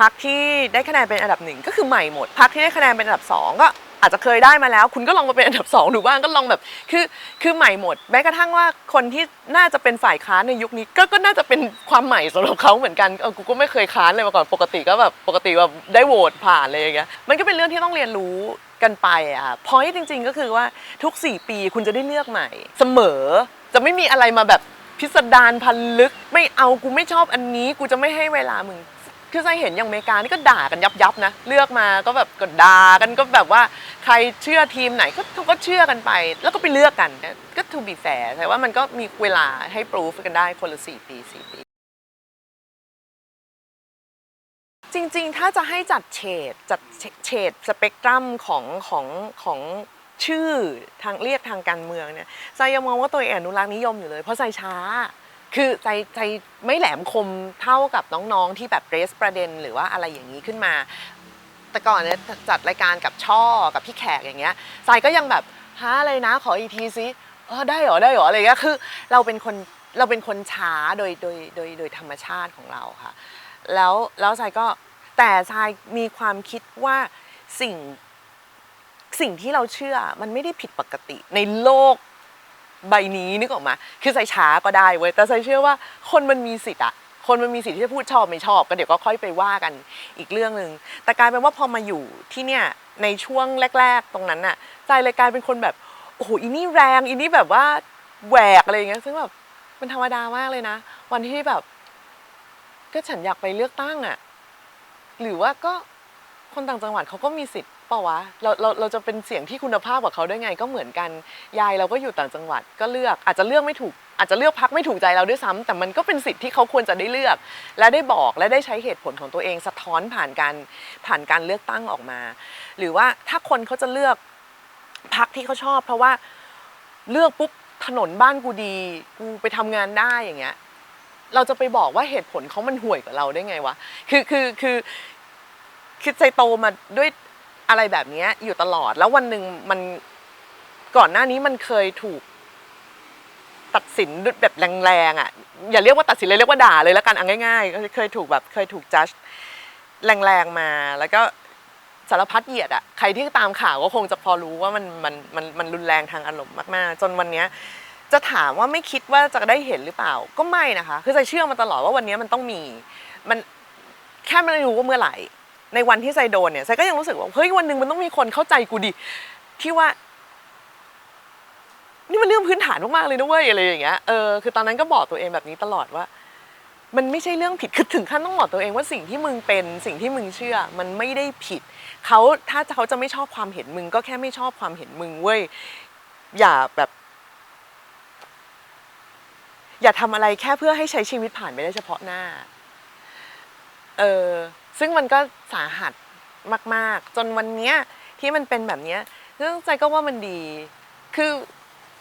พักที่ได้คะแนนเป็นอันดับหนึ่งก็คือใหม่หมดพักที่ได้คะแนนเป็นอันดับสองก็อาจจะเคยได้มาแล้ว คุณก็ลองมาเป็นอันดับสองดูบ้างก็ลองแบบ คือคือใหม่หมดแม้กระทั่งว่าคนที่น่าจะเป็นฝ่ายค้านในยุคนี้ ก็ก็น่าจะเป็นความใหม่สำหรับเขาเหมือนกันเออกูก็ไม่เคยค้านเลยมาก่อนปกติก็แบบปกติแบบได้โหวตผ่านเลยอย่างเงี้ยมันก็เป็นเรื่องที่ต้องเรียนรู้กันไปอะค่ะพอยจริง ๆ ก็คือว่าทุก 4 ปีคุณจะได้เลือกใหม่ เสมอจะไม่มีอะไรมาแบบพิสดารพันลึก ไม่เอากูไม่ชอบอันนี้ กูจะไม่ให้เวลามึง คือใจเห็นอย่างอเมริกานี่ก็ด่ากันยับยับนะเลือกมาก็แบบก็ด่ากันก็แบบว่าใครเชื่อทีมไหนก็เขาก็เชื่อกันไป แล้วก็ไปเลือกกันก็ to be fair แต่ว่ามันก็มีเวลาให้ proof กันได้คนละ4ปี4ปี จริงๆ ถ้าจะให้จัดเฉดจัดเฉดสเปกตรัมของของของชื่อทางเรียกทางการเมืองเนี่ยใจยังมองว่าตัวเองอนุรักษ์นิยมอยู่เลย เพราะใจช้า คือใจใจไม่แหลมคมเท่ากับน้องๆที่แบบเรสประเด็นหรือว่าอะไรอย่างนี้ขึ้นมา แต่ก่อนเนี่ยจัดรายการกับช่อกับพี่แขกอย่างเงี้ยใจก็ยังแบบฮะอะไรนะขออีกทีซิเออได้เหรอได้เหรออะไรเงี้ยคือ เราเป็นคนเราเป็นคนช้าโดยโดยโดยโดยธรรมชาติของเราค่ะ แล้วแล้วทรายก็แต่ทรายมีความคิดว่าสิ่งสิ่งที่เราเชื่อมันไม่ได้ผิดปกติในโลก ใบนี้นึกออกมา คือทรายช้าก็ได้เว้ย แต่ทรายเชื่อว่าคนมันมีสิทธิ์อะคนมันมีสิทธิ์ที่จะพูดชอบไม่ชอบ ก็เดี๋ยวก็ค่อยไปว่ากันอีกเรื่องหนึ่งแต่กลายเป็นว่าพอมาอยู่ที่เนี่ยในช่วงแรก ๆ ตรงนั้นน่ะทรายเลยกลายเป็นคนแบบโอ้โหอีนี่แรงอีนี่แบบว่าแหวกอะไรอย่างเงี้ยซึ่งแบบมันธรรมดามากเลยนะ วันที่แบบ ก็ฉันอยากไปเลือกตั้งอะหรือว่าก็คนต่างจังหวัดเขาก็มีสิทธิ์ เปล่าวะเราเราเราจะเป็นเสียงที่คุณภาพกว่าเขาได้ไงก็เหมือนกันยายเราก็อยู่ต่างจังหวัดก็เลือกอาจจะเลือกไม่ถูก อาจจะเลือกพักไม่ถูกใจเราด้วยซ้ำแต่มันก็เป็นสิทธิ์ที่เขาควรจะได้เลือก และได้บอกและได้ใช้เหตุผลของตัวเองสะท้อนผ่านการผ่านการเลือกตั้งออกมา หรือว่าถ้าคนเขาจะเลือกพักที่เขาชอบ เพราะว่าเลือกปุ๊บถนนบ้านกูดีกูไปทำงานได้อย่างเงี้ยเราจะไปบอกว่าเหตุผลเขามันห่วยกว่าเราได้ไงวะ คือคือคือคือใจโตมาด้วย อะไรแบบนี้อยู่ตลอด แล้ววันหนึ่งมันก่อนหน้านี้มันเคยถูก ตัดสินแบบแรงๆอะอย่าเรียกว่าตัดสินเลยเรียกว่าด่าเลยแล้วกันเอาง่ายๆก็เคยถูกแบบเคยถูกจัดแรงๆมาแล้วก็สารพัดเหยียดอะใครที่ตามข่าวก็คงจะพอรู้ว่ามันมันมันมันรุนแรงทางอารมณ์มากๆ จนวันเนี้ยจะถามว่าไม่คิดว่าจะได้เห็นหรือเปล่า ก็ไม่นะคะ คือใจเชื่อมาตลอดว่าวันนี้มันต้องมี มันแค่ไม่รู้ว่าเมื่อไหร่ ในวันที่ใจโดนเนี่ยใจก็ยังรู้สึกว่าเฮ้ยวันหนึ่งมันต้องมีคนเข้าใจกูดิที่ว่า นี่มันเรื่องพื้นฐานมากๆเลยนะเว้ยอะไรอย่างเงี้ยเออคือตอนนั้นก็บอกตัวเองแบบนี้ตลอดว่า มันไม่ใช่เรื่องผิดคือถึงขั้นต้องบอกตัวเองว่าสิ่งที่มึงเป็นสิ่งที่มึงเชื่อ มันไม่ได้ผิดเขาถ้าเขาจะไม่ชอบความเห็นมึง ก็แค่ไม่ชอบความเห็นมึงเว้ยอย่าแบบ อย่าทำอะไรแค่เพื่อให้ใช้ชีวิตผ่านไปได้เฉพาะหน้า เออซึ่งมันก็สาหัสมาก ๆ จนวันเนี้ยที่มันเป็นแบบเนี้ยซึ่งใจก็ว่ามันดี คือ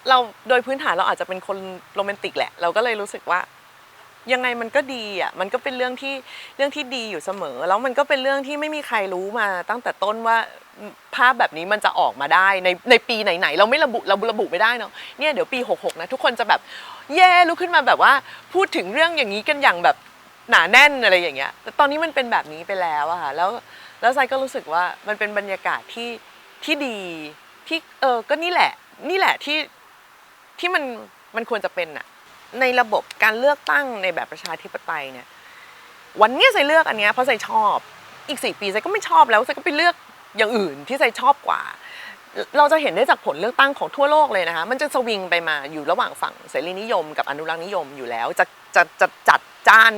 เราโดยพื้นฐานเราอาจจะเป็นคนโรแมนติกแหละ เราก็เลยรู้สึกว่า ยังไงมันก็ดีอะ มันก็เป็นเรื่องที่เรื่องที่ดีอยู่เสมอ แล้วมันก็เป็นเรื่องที่ไม่มีใครรู้มาตั้งแต่ต้นว่าภาพแบบนี้มันจะออกมาได้ในในปีไหนๆเราไม่ระบุเราระบุไม่ได้เนาะเนี่ยเดี๋ยวปี 66 นะ ทุกคนจะแบบเย่ลุกขึ้นมาแบบว่า พูดถึงเรื่องอย่างนี้กันอย่างแบบ หนาแน่นอะไรอย่างเงี้ยแต่ตอนนี้มันเป็นแบบนี้ไปแล้วอะค่ะแล้วแล้วไซก็รู้สึกว่ามันเป็นบรรยากาศที่ที่ดีที่เออก็นี่แหละ นี่แหละที่ที่มันมันควรจะเป็นอะในระบบการเลือกตั้งในแบบประชาธิปไตยเนี่ย วันเนี้ยใส่เลือกอันเนี้ยเพราะใส่ชอบ อีกสี่ปีใส่ก็ไม่ชอบแล้วใส่ก็ไปเลือกอย่างอื่นที่ใส่ชอบกว่า เราจะเห็นได้จากผลเลือกตั้งของทั่วโลกเลยนะคะ มันจะสวิงไปมาอยู่ระหว่างฝั่งเสรีนิยมกับอนุรักษ์นิยมอยู่แล้ว จะจะจะจัดจ้าน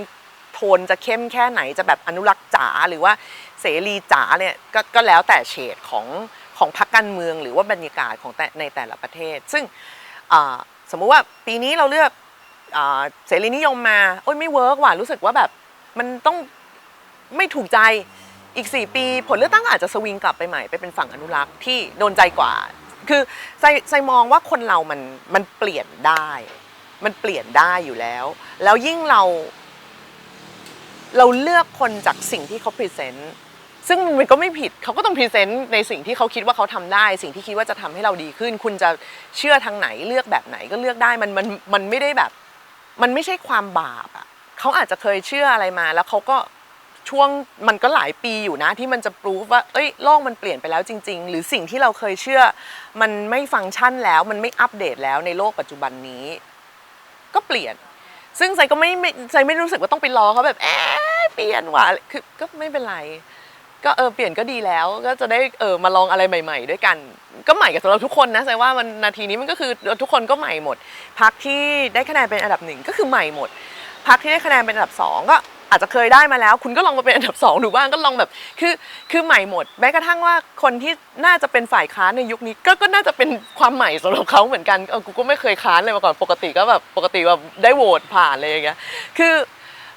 นจะเข้มแค่ไหนจะแบบอนุรักษ์จ๋าหรือว่าเสรีจ๋าเนี่ยกก็แล้วแต่เฉดของของพรรคการเมือง หรือว่าบรรยากาศของแต่ในแต่ละประเทศ ซึ่งสมมุติว่าปีนี้เราเลือกเสรีนิยมมาโอ้ยไม่เวิร์กว่ะรู้สึกว่าแบบมันต้องไม่ถูกใจอีก 4 ปีผลเลือกตั้งอาจจะสวิงกลับไปใหม่ไปเป็นฝั่งอนุรักษ์ที่โดนใจกว่า คือไซไซมองว่าคนเรามันมันเปลี่ยนได้ มันเปลี่ยนได้อยู่แล้ว แล้วยิ่งเรา เราเลือกคนจากสิ่งที่เขาพรีเซนต์ซึ่งมันก็ไม่ผิดเขาก็ต้องพรีเซนต์ในสิ่งที่เขาคิดว่าเขาทำได้ สิ่งที่คิดว่าจะทำให้เราดีขึ้น คุณจะเชื่อทางไหนเลือกแบบไหนก็เลือกได้มันมันมันไม่ได้แบบ มันไม่ใช่ความบาปอะเขาอาจจะเคยเชื่ออะไรมา แล้วเขาก็ช่วงมันก็หลายปีอยู่นะที่มันจะปรูฟว่าเอ้ยโลกมันเปลี่ยนไปแล้วจริง ๆ หรือสิ่งที่เราเคยเชื่อ มันไม่ฟังก์ชันแล้วมันไม่อัปเดตแล้วในโลกปัจจุบันนี้ ก็เปลี่ยน ซึ่งใจก็ไม่ไม่ใจไม่รู้สึกว่าต้องไปรอเขาแบบเอ๊ะเปลี่ยนว่ะคือก็ไม่เป็นไร ก็เออเปลี่ยนก็ดีแล้ว ก็จะได้เออมาลองอะไรใหม่ ๆ ด้วยกัน ก็ใหม่กับสำหรับทุกคนนะใจว่ามันนาทีนี้มันก็คือทุกคนก็ใหม่หมดพักที่ได้คะแนนเป็นอันดับหนึ่งก็คือใหม่หมดพักที่ได้คะแนนเป็นอันดับสองก็ อาจจะเคยได้มาแล้ว คุณก็ลองมาเป็นอันดับสองดูบ้างก็ลองแบบคือคือใหม่หมดแม้กระทั่งว่าคนที่น่าจะเป็นฝ่ายค้านในยุคนี้ ก็ก็น่าจะเป็นความใหม่สำหรับเขาเหมือนกันเออกูก็ไม่เคยค้านเลยมาก่อนปกติก็แบบปกติแบบได้โหวตผ่านเลยอย่างเงี้ยคือ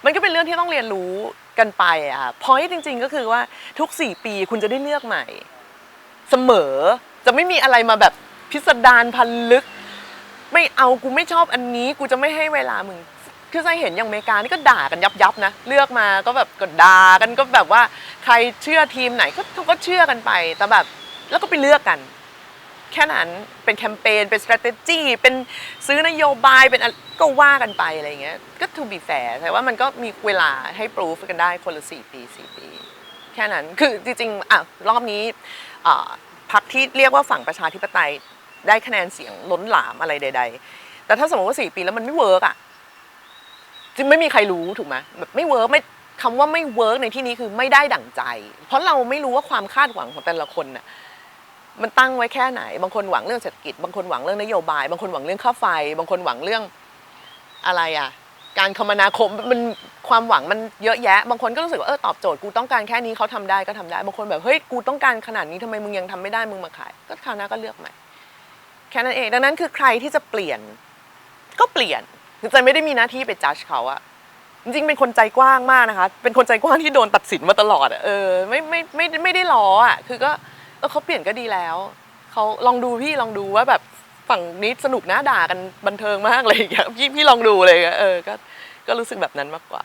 มันก็เป็นเรื่องที่ต้องเรียนรู้กันไปอะค่ะพอยจริง ๆ ก็คือว่าทุก 4 ปีคุณจะได้เลือกใหม่ เสมอจะไม่มีอะไรมาแบบพิสดารพันลึก ไม่เอากูไม่ชอบอันนี้ กูจะไม่ให้เวลามึง คือใจเห็นอย่างอเมริกานี่ก็ด่ากันยับยับนะ เลือกมาก็แบบก็ด่ากันก็แบบว่าใครเชื่อทีมไหนก็เขาก็เชื่อกันไป แต่แบบแล้วก็ไปเลือกกัน แค่นั้นเป็นแคมเปญเป็น strategy เป็นซื้อนโยบายเป็นก็ว่ากันไปอะไรเงี้ยก็ to be fair แต่ว่ามันก็มีเวลาให้ proof กันได้คนละ4ปี4ปี แค่นั้นคือจริงๆอะรอบนี้อ่าพักที่เรียกว่าฝั่งประชาธิปไตยได้คะแนนเสียงล้นหลามอะไรใด ๆ แต่ถ้าสมมติว่า 4 ปีแล้วมันไม่เวิร์กอะ จริงไม่มีใครรู้ถูกไหมแบบไม่เวิร์กไม่คำว่าไม่เวิร์กในที่นี้คือไม่ได้ดั่งใจ เพราะเราไม่รู้ว่าความคาดหวังของแต่ละคนน่ะมันตั้งไว้แค่ไหน บางคนหวังเรื่องเศรษฐกิจ บางคนหวังเรื่องนโยบาย บางคนหวังเรื่องค่าไฟ บางคนหวังเรื่องอะไรอะ การคมนาคมมันความหวังมันเยอะแยะ บางคนก็รู้สึกว่าเออตอบโจทย์กูต้องการแค่นี้เขาทำได้ก็ทำได้ บางคนแบบเฮ้ยกูต้องการขนาดนี้ทำไมมึงยังทำไม่ได้มึงมาขาย ก็คราวหน้าก็เลือกใหม่ แค่นั้นเอง ดังนั้นคือใครที่จะเปลี่ยน ก็เปลี่ยน คือใจไม่ได้มีหน้าที่ไปจัดเขาอะจริงๆเป็นคนใจกว้างมากนะคะ เป็นคนใจกว้างที่โดนตัดสินมาตลอดเออไม่ไม่ไม่ไม่ได้ล้ออะคือก็เออเขาเปลี่ยนก็ดีแล้วเขาลองดูพี่ลองดูว่าแบบฝั่งนี้สนุกนะด่ากันบันเทิงมากเลยอย่างเงี้ยพี่พี่ลองดูเลยอะเออก็ก็รู้สึกแบบนั้นมากกว่า